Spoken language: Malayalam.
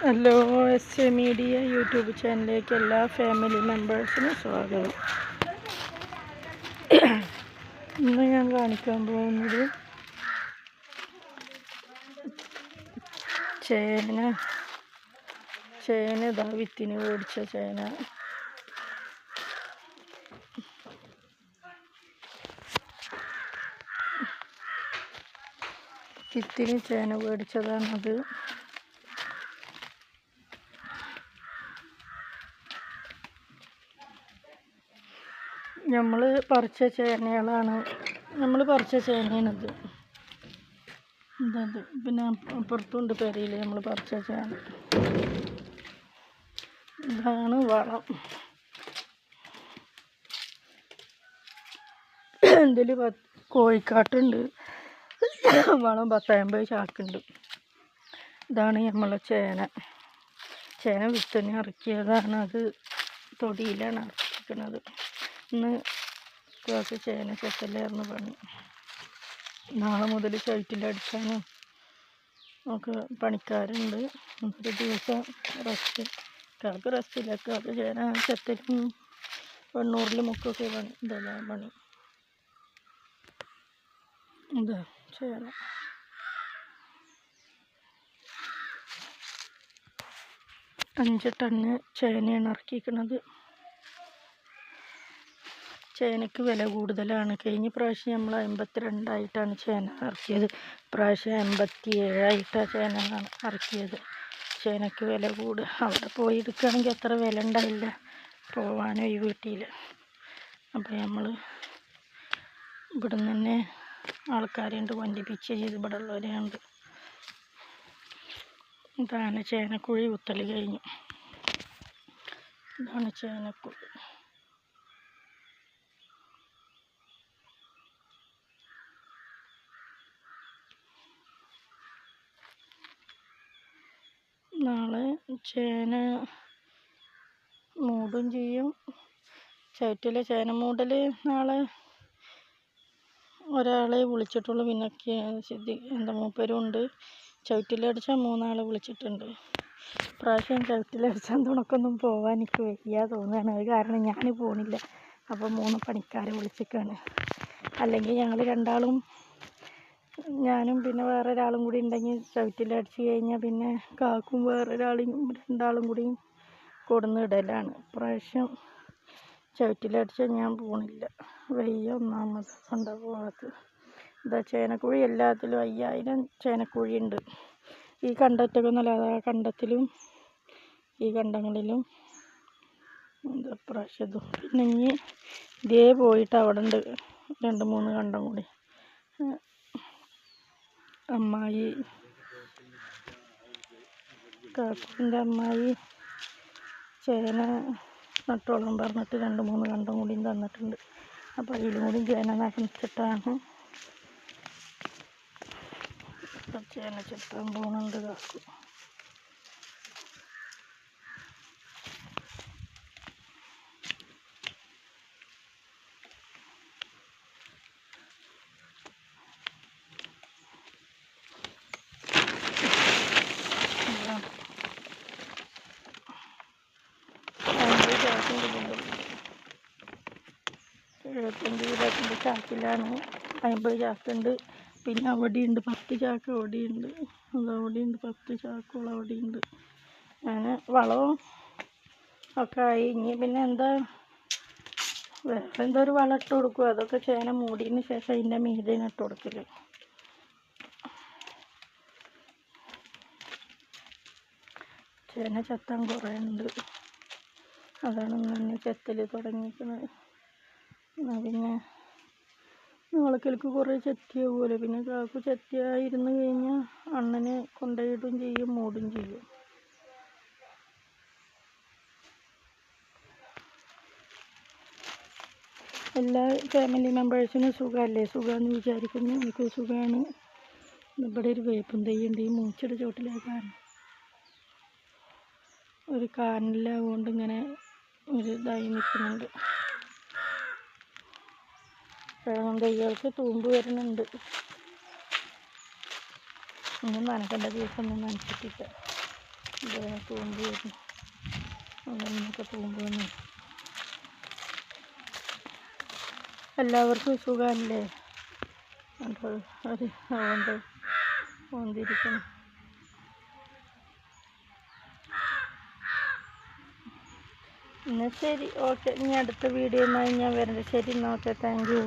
Hello S A media YouTube ചാനലിലേക്ക് എല്ലാ ഫാമിലി മെമ്പേഴ്സിനും സ്വാഗതം. ഇന്ന് ഞാൻ കാണിക്കാൻ പോകുന്നത് ചേന. ചേന ഇതാ വിത്തിന് മേടിച്ച ചേന. വിത്തിന് ചേന മേടിച്ചതാണത്. നമ്മൾ പറിച്ച ചേനകളാണ് നമ്മൾ പറിച്ച ചേനയാണിത് ഇതത്. പിന്നെ അപ്പുറത്തുണ്ട് പെരയിൽ നമ്മൾ പറിച്ച ചേന ഇതാണ് വളം. ഇതിൽ പത്ത് കോഴിക്കാട്ടുണ്ട്. വളം പത്തമ്പത് ചാക്കുണ്ട്. ഇതാണ് നമ്മളെ ചേന. ചേന വിത്തന്നെ ഇറക്കിയതാണ് അത്. തൊടിയിലാണ് ഇറക്കിയിരിക്കുന്നത്. ഇന്ന് കുറച്ച് ചേന ചെത്തല്ലായിരുന്നു പണി നാളെ മുതൽ ചുവട്ടിലടിക്കാനും ഒക്കെ പണിക്കാരുണ്ട്. ഒരു ദിവസം റെസ്റ്റ്. കാക്ക് റെസ്റ്റില്ല കാക്ക് ചേന ചെത്തലും വെണ്ണൂറിൽ മുക്കൊക്കെ പണി എന്താ പണി. ഇതാ ചേന. അഞ്ച് ടണ്ണ് ചേനയാണ് ഇറക്കിയിരിക്കുന്നത്. ചേനയ്ക്ക് വില കൂടുതലാണ്. കഴിഞ്ഞ പ്രാവശ്യം നമ്മൾ അമ്പത്തിരണ്ടായിട്ടാണ് ചേന ഇറക്കിയത്. പ്രാവശ്യം അമ്പത്തി ഏഴായിട്ടാണ് ചേന ഇറക്കിയത്. ചേനയ്ക്ക് വില കൂടുക അവിടെ പോയി എടുക്കുകയാണെങ്കിൽ അത്ര വില ഉണ്ടായില്ല. പോവാനോ ഈ വീട്ടിൽ അപ്പോൾ നമ്മൾ ഇവിടെ നിന്ന് തന്നെ ആൾക്കാരുണ്ട് വണ്ടിപ്പിച്ച് ചെയ്ത് ഇവിടെ ഉള്ളവരുണ്ട് ഇതാണ് ചേനക്കുഴി കുത്തൽ കഴിഞ്ഞു. ഇതാണ് ചേനക്കുഴി നാളെ ചേന മൂടും ചെയ്യും. ചേറ്റിലെ ചേന മൂടൽ നാളെ ഒരാളെ വിളിച്ചിട്ടുള്ളൂ. പിന്നെ സിദ്ധി എന്താ മൂപ്പരും ഉണ്ട് ചുവട്ടിലടിച്ചാൽ മൂന്നാളെ വിളിച്ചിട്ടുണ്ട്. പ്രാവശ്യം ചുവട്ടിലടിച്ചാൽ തുണക്കൊന്നും പോകാൻ എനിക്ക് വയ്യ തോന്നുകയാണ്. അത് കാരണം ഞാൻ പോണില്ല. അപ്പോൾ മൂന്ന് പണിക്കാരെ വിളിച്ചിക്കാണ്. അല്ലെങ്കിൽ ഞങ്ങൾ രണ്ടാളും ഞാനും പിന്നെ വേറെ ഒരാളും കൂടി ഉണ്ടെങ്കിൽ ചവിട്ടിലടിച്ച് കഴിഞ്ഞാൽ പിന്നെ കാക്കും വേറെ ഒരാളും രണ്ടാളും കൂടി കൊടുന്ന് ഇടലാണ്. പ്രാവശ്യം ചവിട്ടിലടിച്ചാൽ ഞാൻ പോണില്ല. വയ്യ ഒന്നാമത് കൊണ്ട പോകാത്തത് ഇതാ ചേനക്കുഴി എല്ലാത്തിലും അയ്യായിരം ചേനക്കുഴി ഉണ്ട്. ഈ കണ്ടത്തൊക്കെ നല്ല ആ കണ്ടത്തിലും ഈ കണ്ടങ്ങളിലും. എന്താ പ്രാവശ്യം പിന്നെ ഇനി ഇതേ പോയിട്ട് അവിടെ ഉണ്ട് രണ്ട് മൂന്ന് കണ്ടം കൂടി. അമ്മായി. കാക്കുവിന്റെ അമ്മായി ചേന നട്ടോളം പറഞ്ഞിട്ട് രണ്ട് മൂന്ന് കണ്ടം കൂടിയും തന്നിട്ടുണ്ട്. അപ്പോൾ അതിലും കൂടി ചേന നനച്ചിട്ടാണ് ചേന ചെത്താൻ പോകുന്നുണ്ട് കാക്കു. ചാക്കിലാണ്. അമ്പത് ചാക്കുണ്ട്. പിന്നെ അവിടെയുണ്ട് പത്ത് ചാക്ക് അവിടെയുണ്ട്. അവിടെ അവിടെയുണ്ട് പത്ത് ചാക്കുകൾ അവിടെയുണ്ട്. അങ്ങനെ വളവും ഒക്കെ ആയി. ഇനി പിന്നെ എന്താ? വേറെ എന്തോ ഒരു വളം ഇട്ട് കൊടുക്കും അതൊക്കെ ചേന മൂടിയതിന് ശേഷം അതിന്റെ മീതിന് ഇട്ട് കൊടുക്കൽ. ചേന ചത്താൻ കുറേ ഉണ്ട് അതാണ് ഇന്ന് ചെത്തൽ തുടങ്ങിയിരിക്കുന്നത്. എന്നാൽ പിന്നെ നാളേക്കലേക്ക് കുറേ പോലെ. പിന്നെ ചാക്ക് ചെത്തിയായിരുന്നു കഴിഞ്ഞാൽ അണ്ണനെ കൊണ്ടുപോയിടും ചെയ്യും മൂടും ചെയ്യും. എല്ലാ ഫാമിലി മെമ്പേഴ്സിനും സുഖമല്ലേ? സുഖമെന്ന് വിചാരിക്കുന്നു. എനിക്ക് സുഖമാണ് ഇവിടെ ഒരു വേപ്പും തൈയുണ്ട് ഈ മൂച്ചയുടെ ചോട്ടിലേക്കാണ് ഒരു കാനലാവുകൊണ്ട് ഇങ്ങനെ ഒരു ഇതായി നിൽക്കുന്നുണ്ട്. കിഴങ്ങൻ തൈകൾക്ക് തൂമ്പ് വരുന്നുണ്ട്. ഒന്നും നനക്കേണ്ട ദിവസം ഒന്നും നനച്ചിട്ടില്ല ഇതേ തൂമ്പ് വരുന്നു. അങ്ങനെയൊക്കെ തൂമ്പ് വന്നു. എല്ലാവർക്കും സുഖമല്ലേ? അതുകൊണ്ട് പോന്തിരിക്കണം എന്നാൽ ശരി. ഓക്കെ. ഇനി അടുത്ത വീഡിയോയുമായി ഞാൻ വരുന്നത് ശരി എന്നാൽ ഓക്കെ. Thank you.